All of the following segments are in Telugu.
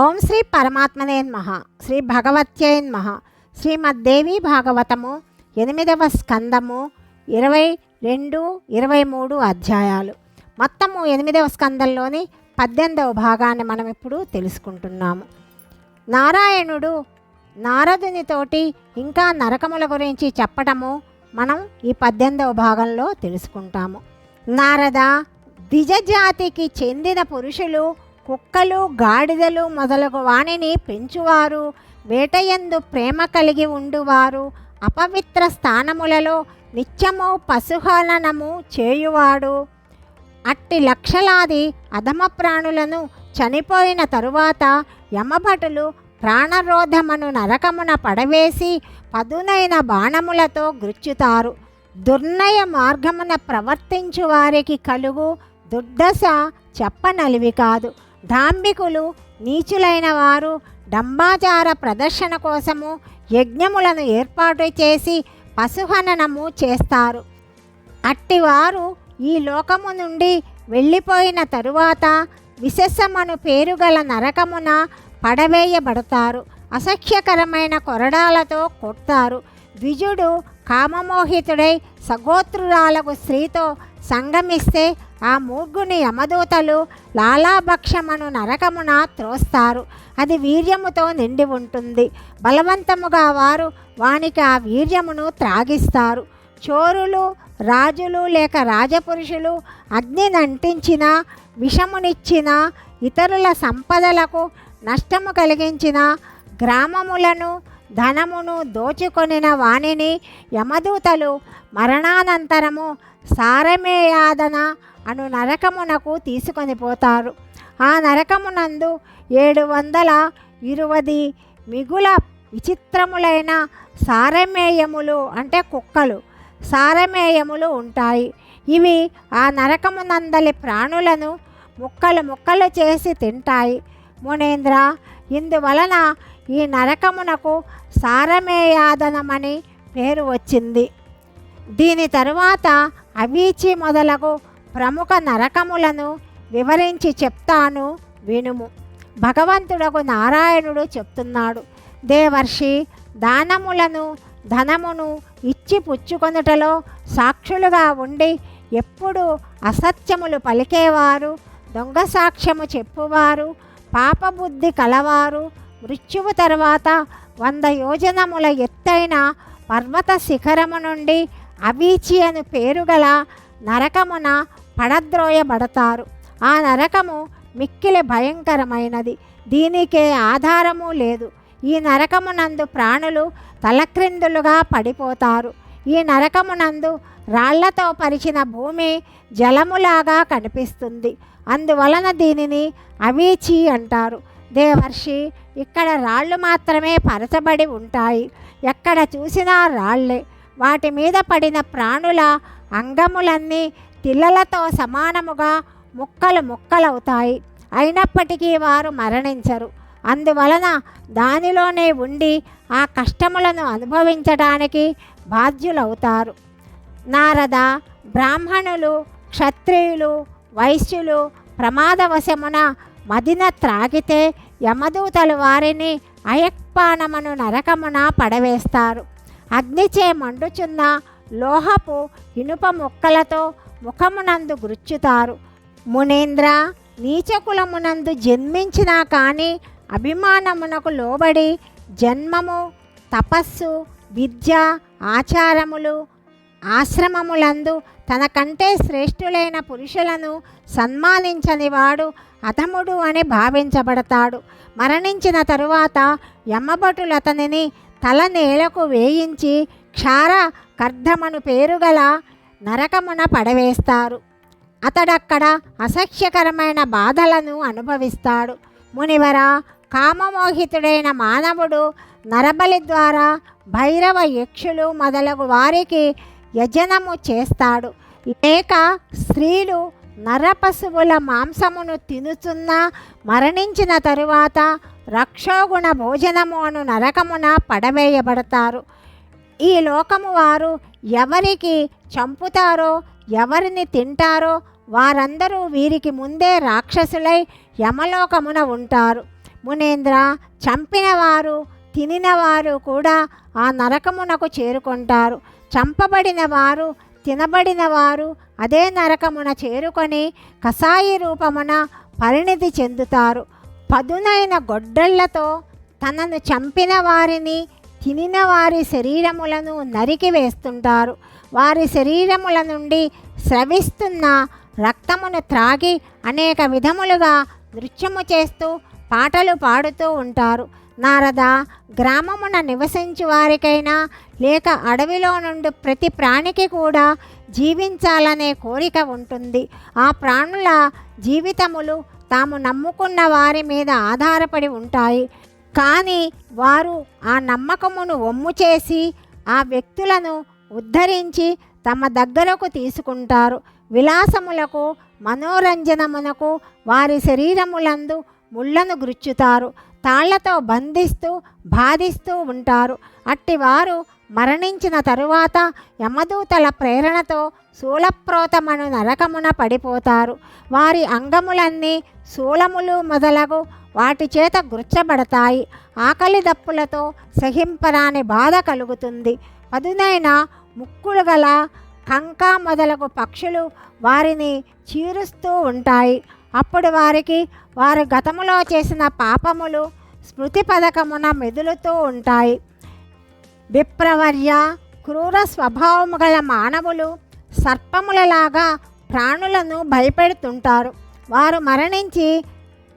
ఓం శ్రీ పరమాత్మనే నమః శ్రీ భగవత్యేన్మహ శ్రీమద్దేవి భాగవతము ఎనిమిదవ స్కందము ఇరవై రెండు ఇరవై మూడు అధ్యాయాలు. మొత్తము ఎనిమిదవ స్కందంలోని పద్దెనిమిదవ భాగాన్ని మనం ఇప్పుడు తెలుసుకుంటున్నాము. నారాయణుడు నారదునితోటి ఇంకా నరకముల గురించి చెప్పటము మనం ఈ పద్దెనిమిదవ భాగంలో తెలుసుకుంటాము. నారద ద్విజజాతికి చెందిన పురుషులు కుక్కలు గాడిదలు మొదలగు వాణిని పెంచువారు. వేటయందు ప్రేమ కలిగి ఉండువారు. అపవిత్ర స్థానములలో నిత్యము పశుహలనము చేయువాడు. అట్టి లక్షలాది అధమ ప్రాణులను చనిపోయిన తరువాత యమభటులు ప్రాణరోధమును నరకమున పడవేసి పదునైన బాణములతో గృచ్చుతారు. దుర్నయ మార్గమున ప్రవర్తించు వారికి కలుగు దుర్దశ చెప్పనలివి కాదు. ధాంబికులు నీచులైన వారు డంబాచార ప్రదర్శన కోసము యజ్ఞములను ఏర్పాటు చేసి పశుహననము చేస్తారు. అట్టివారు ఈ లోకము నుండి వెళ్ళిపోయిన తరువాత విశేషమను పేరుగల నరకమున పడవేయబడతారు. అసఖ్యకరమైన కొరడాలతో కొడతారు. ద్విజుడు కామమోహితుడై సగోత్రురాలకు స్త్రీతో సంగమిస్తే ఆ మూర్గుని యమదూతలు లాలాభక్షమను నరకమున త్రోస్తారు. అది వీర్యముతో నిండి ఉంటుంది. బలవంతముగా వారు వానికి ఆ వీర్యమును త్రాగిస్తారు. చోరులు రాజులు లేక రాజపురుషులు అగ్నిని అంటించిన విషమునిచ్చిన ఇతరుల సంపదలకు నష్టము కలిగించిన గ్రామములను ధనమును దోచుకొనిన వాణిని యమదూతలు మరణానంతరము సారమేయాదన అను నరకమునకు తీసుకొని పోతారు. ఆ నరకమునందు ఏడు వందల ఇరువది మిగుల విచిత్రములైన సారమేయములు అంటే కుక్కలు సారమేయములు ఉంటాయి. ఇవి ఆ నరకమునందలి ప్రాణులను ముక్కలు ముక్కలు చేసి తింటాయి. మునేంద్ర ఇందువలన ఈ నరకమునకు సారమేయాదనమని పేరు వచ్చింది. దీని తరువాత అవీచి మొదలగు ప్రముఖ నరకములను వివరించి చెప్తాను వినుము. భగవంతుడకు నారాయణుడు చెప్తున్నాడు దేవర్షి దానములను ధనమును ఇచ్చి పుచ్చుకొనుటలో సాక్షులుగా ఉండి ఎప్పుడు అసత్యములు పలికేవారు దొంగ సాక్ష్యము చెప్పువారు పాపబుద్ధి కలవారు మృత్యువు తర్వాత వంద యోజనముల ఎత్తైన పర్వత శిఖరము నుండి అవీచి అను పేరుగల నరకమున పడద్రోయబడతారు ఆ నరకము మిక్కిలి భయంకరమైనది. దీనికే ఆధారము లేదు. ఈ నరకమునందు ప్రాణులు తలక్రిందులుగా పడిపోతారు. ఈ నరకమునందు రాళ్ళతో పరిచిన భూమి జలములాగా కనిపిస్తుంది. అందువలన దీనిని అవీచి అంటారు. దేవర్షి ఇక్కడ రాళ్ళు మాత్రమే పరచబడి ఉంటాయి. ఎక్కడ చూసినా రాళ్ళే. వాటి మీద పడిన ప్రాణుల అంగములన్నీ పిల్లలతో సమానముగా ముక్కలు ముక్కలవుతాయి. అయినప్పటికీ వారు మరణించరు. అందువలన దానిలోనే ఉండి ఆ కష్టములను అనుభవించడానికి బాధ్యులవుతారు. నారద బ్రాహ్మణులు క్షత్రియులు వైశ్యులు ప్రమాదవశమున మదిన త్రాగితే యమదూతలు వారిని అయక్పానమును నరకమున పడవేస్తారు. అగ్నిచే మండుచున్న లోహపు ఇనుప ముక్కలతో ముఖమునందు గుర్చుతారు. మునేంద్ర నీచకులమునందు జన్మించినా కానీ అభిమానమునకు లోబడి జన్మము తపస్సు విద్య ఆచారములు ఆశ్రమములందు తనకంటే శ్రేష్ఠులైన పురుషులను సన్మానించని వాడు అధముడు అని భావించబడతాడు. మరణించిన తరువాత యమ్మభటులు అతనిని తల నేలకు వేయించి క్షార కర్ధమను పేరుగల నరకమున పడవేస్తారు. అతడక్కడ అసహ్యకరమైన బాధలను అనుభవిస్తాడు. మునివర కామమోహితుడైన మానవుడు నరబలి ద్వారా భైరవ యక్షులు మొదలగు వారికి యజనము చేస్తాడు. లేక స్త్రీలు నరపశువుల మాంసమును తినుచున్నా మరణించిన తరువాత రక్షోగుణ భోజనము అను నరకమున పడవేయబడతారు. ఈ లోకము వారు ఎవరికి చంపుతారో ఎవరిని తింటారో వారందరూ వీరికి ముందే రాక్షసులై యమలోకమున ఉంటారు. మునేంద్ర చంపినవారు తినినవారు కూడా ఆ నరకమునకు చేరుకుంటారు. చంపబడిన వారు తినబడిన వారు అదే నరకమున చేరుకొని కషాయి రూపమున పరిణితి చెందుతారు. పదునైన గొడ్డళ్ళతో తనను చంపిన వారిని తినిన వారి శరీరములను నరికి వేస్తుంటారు. వారి శరీరముల నుండి స్రవిస్తున్న రక్తమును త్రాగి అనేక విధములుగా నృత్యము చేస్తూ పాటలు పాడుతూ ఉంటారు. నారద గ్రామమున నివసించు వారికైనా లేక అడవిలో నుండి ప్రతి ప్రాణికి కూడా జీవించాలనే కోరిక ఉంటుంది. ఆ ప్రాణుల జీవితములు తాము నమ్ముకున్న వారి మీద ఆధారపడి ఉంటాయి. కానీ వారు ఆ నమ్మకమును ఒమ్ము చేసి ఆ వ్యక్తులను ఉద్ధరించి తమ దగ్గరకు తీసుకుంటారు. విలాసములకు మనోరంజనమునకు వారి శరీరములందు ముళ్ళను గుచ్చుతారు. తాళ్ళతో బంధిస్తూ బాధిస్తూ ఉంటారు. అట్టివారు మరణించిన తరువాత యమదూతల ప్రేరణతో శూలప్రోతమను నరకమున పడిపోతారు. వారి అంగములన్నీ శూలములు మొదలగు వాటి చేత గుర్చబడతాయి ఆకలి దప్పులతో సహింపరాని బాధ కలుగుతుంది. పదునైన ముక్కులు గల కంక మొదలగు పక్షులు వారిని చీరుస్తూ ఉంటాయి. అప్పుడు వారికి వారు గతములో చేసిన పాపములు స్మృతి పథకమున మెదులుతూ ఉంటాయి. విప్రవర్య క్రూర స్వభావము గల మానవులు సర్పములలాగా ప్రాణులను భయపెడుతుంటారు. వారు మరణించి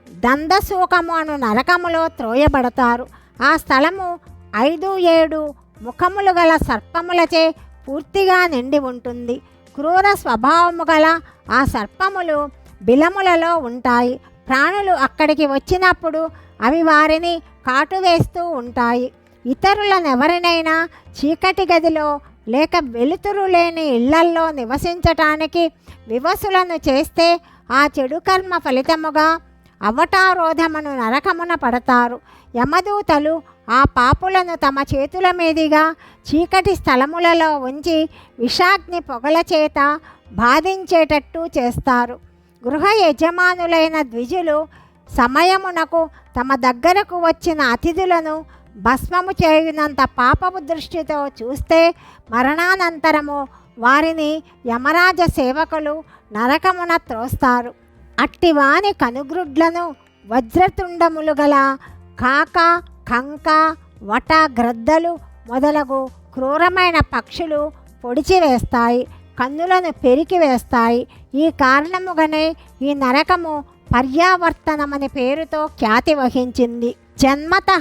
దందశోకము అను నరకములో త్రోయబడతారు. ఆ స్థలము ఐదు ఏడు ముఖములు గల సర్పములచే పూర్తిగా నిండి ఉంటుంది. క్రూర స్వభావము గల ఆ సర్పములు బిలములలో ఉంటాయి. ప్రాణులు అక్కడికి వచ్చినప్పుడు అవి వారిని కాటువేస్తూ ఉంటాయి. ఇతరులనెవరినైనా చీకటి గదిలో లేక వెలుతురు లేని ఇళ్ళల్లో నివసించటానికి వివసులను చేస్తే ఆ చెడు కర్మ ఫలితముగా అవటారోధమును నరకమున పడతారు. యమదూతలు ఆ పాపులను తమ చేతుల మీదుగా చీకటి స్థలములలో ఉంచి విషాగ్ని పొగల చేత బాధించేటట్టు చేస్తారు. గృహ యజమానులైన ద్విజులు సమయమునకు తమ దగ్గరకు వచ్చిన అతిథులను భస్మము చేయునంత పాపపు దృష్టితో చూస్తే మరణానంతరము వారిని యమరాజ సేవకులు నరకమున త్రోస్తారు. అట్టివాని కనుగ్రుడ్లను వజ్రతుండములు గల కాక కంక వట గ్రద్దలు మొదలగు క్రూరమైన పక్షులు పొడిచివేస్తాయి కన్నులను పెరికి వేస్తాయి. ఈ కారణముగానే ఈ నరకము పర్యావర్తనమని పేరుతో ఖ్యాతి వహించింది. జన్మత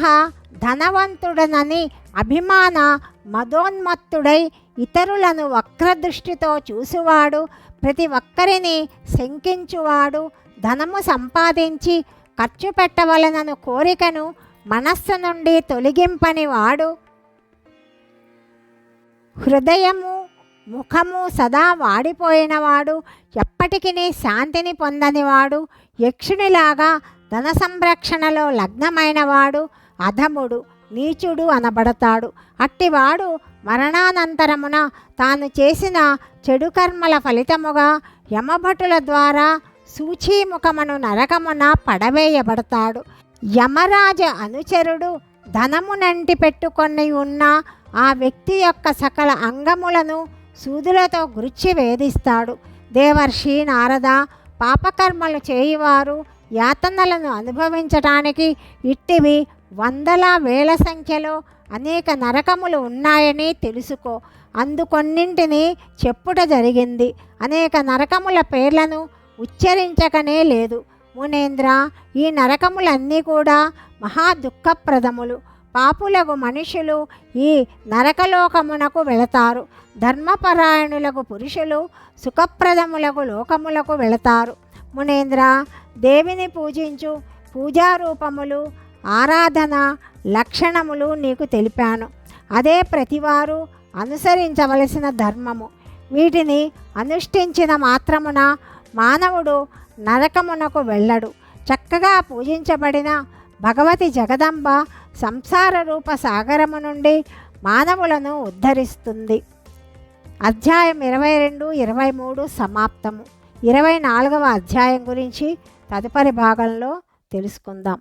ధనవంతుడనని అభిమాన మదోన్మత్తుడై ఇతరులను వక్రదృష్టితో చూసువాడు ప్రతి ఒక్కరిని శంకించువాడు ధనము సంపాదించి ఖర్చు పెట్టవలనను కోరికను మనస్సు నుండి తొలగింపని వాడు హృదయము ముఖము సదా వాడిపోయినవాడు ఎప్పటికీ శాంతిని పొందనివాడు యక్షునిలాగా ధన సంరక్షణలో లగ్నమైనవాడు అధముడు. నీచుడు అనబడతాడు. అట్టివాడు మరణానంతరమున తాను చేసిన చెడు కర్మల ఫలితముగా యమభటుల ద్వారా సూచీముఖమును నరకమున పడవేయబడతాడు. యమరాజ అనుచరుడు ధనమునంటి పెట్టుకొని ఉన్న ఆ వ్యక్తి యొక్క సకల అంగములను సూదులతో గురిచి వేధిస్తాడు. దేవర్షి నారద పాపకర్మలు చేయువారు యాతనలను అనుభవించటానికి ఇట్టివి వందల వేల సంఖ్యలో అనేక నరకములు ఉన్నాయని తెలుసుకో. అందుకొన్నింటిని చెప్పుట జరిగింది. అనేక నరకముల పేర్లను ఉచ్చరించకనే లేదు. మునేంద్ర ఈ నరకములన్నీ కూడా మహా దుఃఖప్రదములు. పాపులకు మనుషులు ఈ నరకలోకమునకు వెళతారు. ధర్మపరాయణులకు పురుషులు సుఖప్రదములకు లోకములకు వెళతారు. మునేంద్ర దేవిని పూజించు పూజారూపములు ఆరాధన లక్షణములు నీకు తెలిపాను. అదే ప్రతివారు అనుసరించవలసిన ధర్మము. వీటిని అనుష్ఠించిన మాత్రమున మానవుడు నరకమునకు వెళ్ళడు. చక్కగా పూజించబడిన భగవతి జగదంబ సంసార రూప సాగరము నుండి మానవులను ఉద్ధరిస్తుంది. అధ్యాయం ఇరవై రెండు ఇరవై మూడు సమాప్తము. ఇరవై నాలుగవ అధ్యాయం గురించి తదుపరి భాగంలో తెలుసుకుందాం.